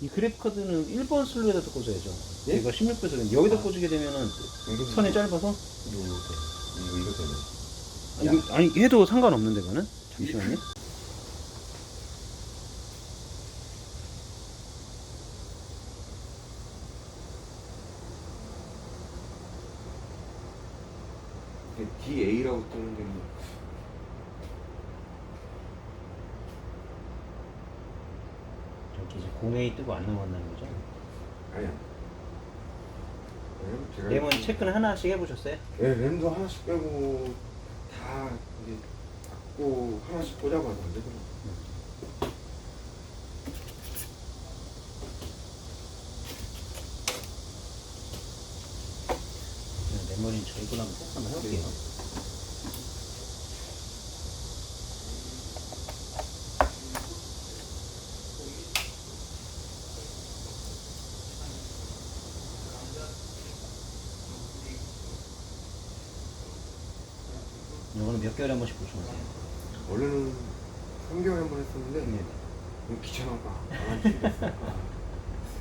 이 그래프 카드는 1번 슬로에다 꽂아야죠. 예? 얘가 16배속인데 여기다 꽂게 되면은 선이 짧아서 이거 이거 이거. 아니, 이거- 아니 해도 상관없는데 그거는 잠시만요. DA라고 뜨는데 뭐. 이제 공회의 뜨고 안 넘어간다는 거죠. 아니야. 왜냐면 제가 램은 체크는 하나씩 해보셨어요? 네, 램도 하나씩 빼고 다 이제 닫고 하나씩 꽂아봐도 안 되더라고. 그냥 메모리 저희고 한번 테스트 한번 해볼게요. 이거는 몇 개월에 한 번씩 보시면 돼요. 원래는 3개월에 한 번 했었는데 네. 너무 귀찮아가 안 하겠어. 아,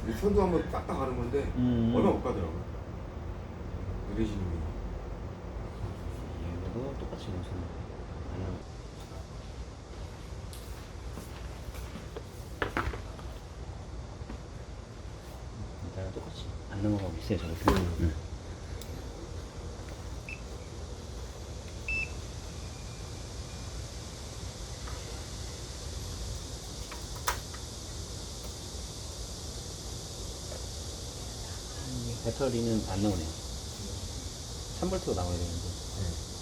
이 손도 한번 딱딱 가는 건데 음. 얼마 못 가더라고요. 게. 얘도 똑같이. 이따가 똑같이 안 넘어가고 있어요 저렇게. 응. 음, 배터리는 안 나오네요. 3V가 나와야 되는데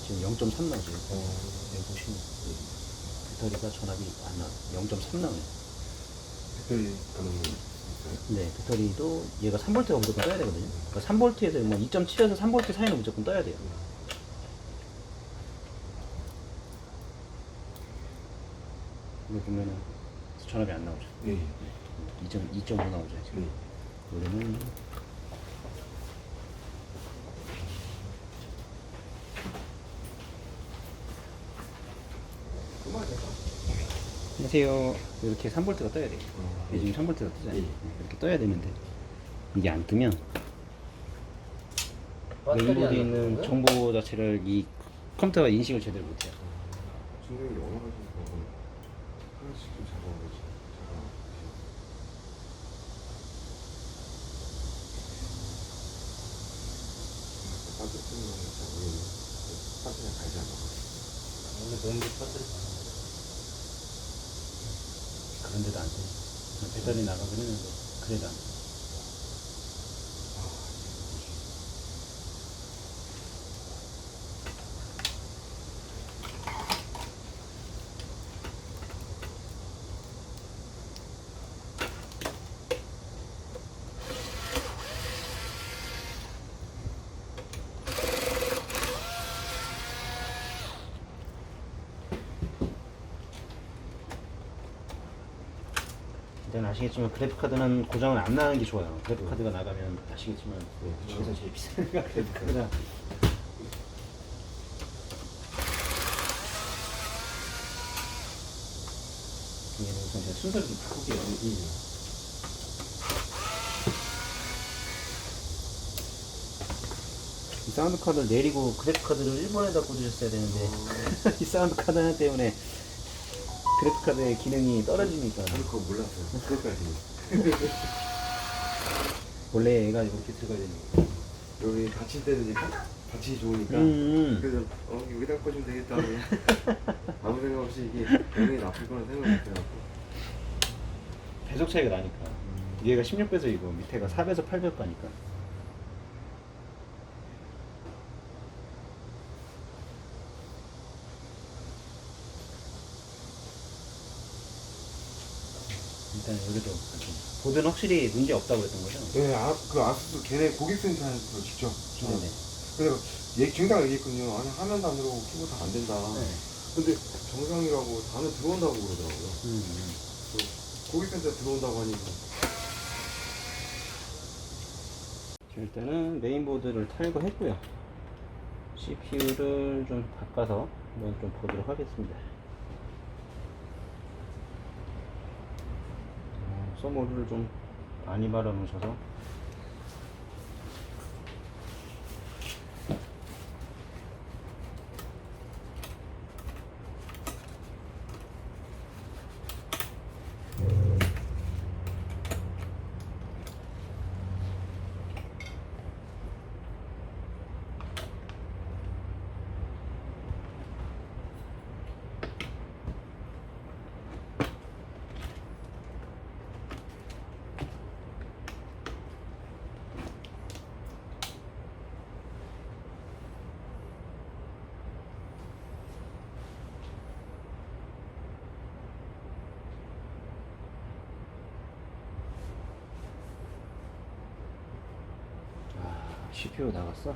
지금 0.3 나오죠. 여기 보시면 배터리가 전압이 안 나와. 0.3 나오네. 배터리 있어요? 네, 배터리도 얘가 3V가 무조건 떠야 되거든요. 그러니까 3V에서 뭐 2.7에서 3V 사이는 무조건 떠야 돼요. 여기 보면은 전압이 안 나오죠. 네. 2.2.5 나오죠. 지금. 네. 노래는 안녕하세요. 이렇게 3V가 떠야 돼요. 어, 지금 3V가 뜨잖아요. 예. 이렇게 떠야 되는데 이게 안 뜨면 메인보드에 안 있는 거야? 정보 자체를 이 컴퓨터가 인식을 제대로 못해요. 중력이 얼마가지고 그거 하나씩 좀 잡아보지. 잡아. 따뜻한 거는 잘 모르겠네. 따뜻한 갈지 않아. 원래 메인보드 배터리 그런데도 안 돼. 배터리 나가긴 했는데 그래도 안 돼. 일단 아시겠지만 그래픽 카드는 고장은 안 나는 게 좋아요. 그래픽 카드가 나가면 아시겠지만 네, 여기서 제일 비싼 게 그래픽 카드라. 얘는 우선 제가 순서를 좀 바꿀게요. 이 사운드 카드를 내리고 그래픽 카드를 일본에다 꽂으셨어야 되는데 이 사운드 카드 하나 때문에 그래픽 카드의 기능이 떨어지니까 저는 그거 몰랐어요. 그것까지. 원래 얘가 이렇게 들어가야 되니까 여기 다칠 때는 이제 다치기 좋으니까. 음. 그래서 어 여기다 꽂으면 되겠다. 아무 생각 없이 이게 영향이 나쁠 거라 생각 못해갖고. 배속 차이가 나니까 얘가 16배속 이고 밑에가 4배속 8배속 가니까 일단 여기도 좀 보드는 확실히 문제 없다고 그랬던 거죠? 네, 아, 그 아수스 걔네 고객센터에서 직접 전화. 네네. 그래서 얘 증상 얘기했거든요. 아니 화면도 안 들어오고 키보드 안 된다. 네. 근데 정상이라고 다음에 들어온다고 그러더라고요. 음, 음. 고객센터 들어온다고 하니까. 자, 일단은 메인보드를 탈거했고요. CPU를 좀 바꿔서 한번 좀 보도록 하겠습니다. 어, 서머를 좀 많이 놓으셔서 CPU 나갔어?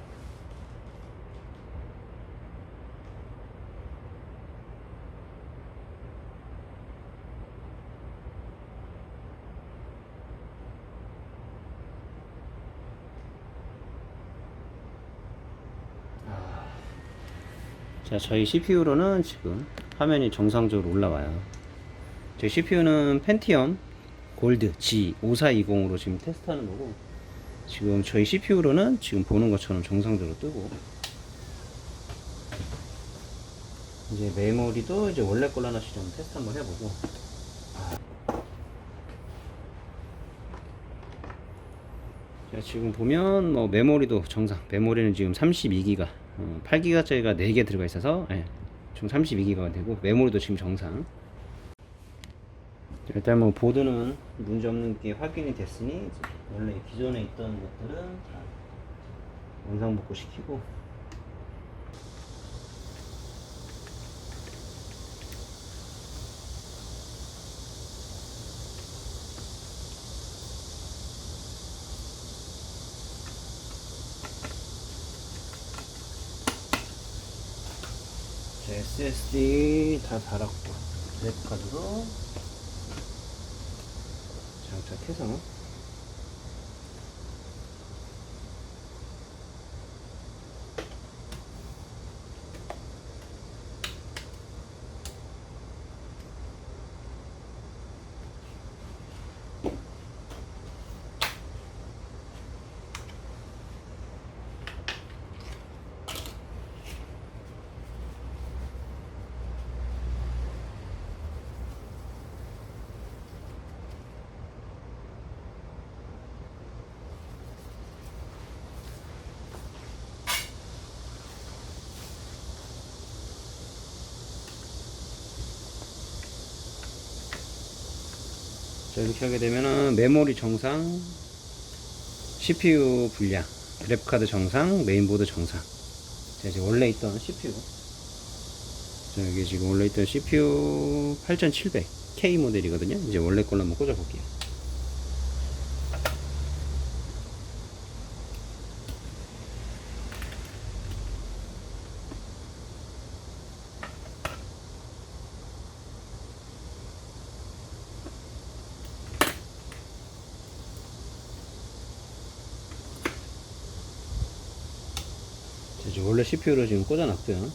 자, 저희 CPU로는 지금 화면이 정상적으로 올라와요. 저희 CPU는 펜티엄 골드 G5420으로 지금 테스트하는 거고, 지금 저희 CPU로는 지금 보는 것처럼 정상적으로 뜨고, 이제 메모리도 이제 원래 걸로 하나씩 좀 테스트 한번 해보고, 자, 지금 보면 뭐 메모리도 정상. 메모리는 지금 32기가, 어, 8기가짜리가 4개 들어가 있어서 예, 총 32기가가 되고 메모리도 지금 정상. 일단 뭐 보드는 문제 없는 게 확인이 됐으니 원래 기존에 있던 것들은 다 원상 복구 시키고. 자, SSD 다 달았고 장착 해서 이렇게 하게 되면은 메모리 정상 CPU 분량 그래픽카드 정상 메인보드 정상. 자 이제 원래 있던 CPU 자 여기 지금 원래 있던 CPU 8700 K 모델이거든요. 이제 원래 걸로 한번 꽂아 볼게요 자, 이제 원래 CPU로 지금 꽂아 놨고요.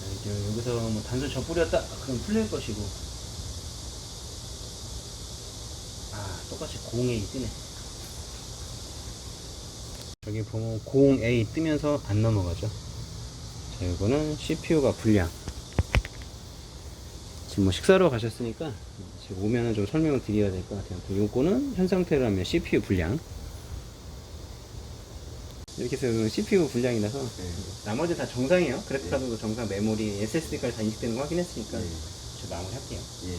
자 이제 여기서 뭐 단순 저 뿌렸다? 그럼 풀릴 것이고. 아 똑같이 0A 뜨네. 여기 보면 0A 뜨면서 안 넘어가죠. 자 이거는 CPU가 불량 지금 뭐 식사로 가셨으니까 지금 오면은 좀 설명을 드려야 될 것 같아요. 요거는 현 상태라면 CPU 불량. 이렇게 해서 CPU 불량이라서 나머지 다 정상이에요. 그래픽카드도 정상, 메모리, SSD까지 다 인식되는 거 확인했으니까 네. 저 마무리 할게요. 예.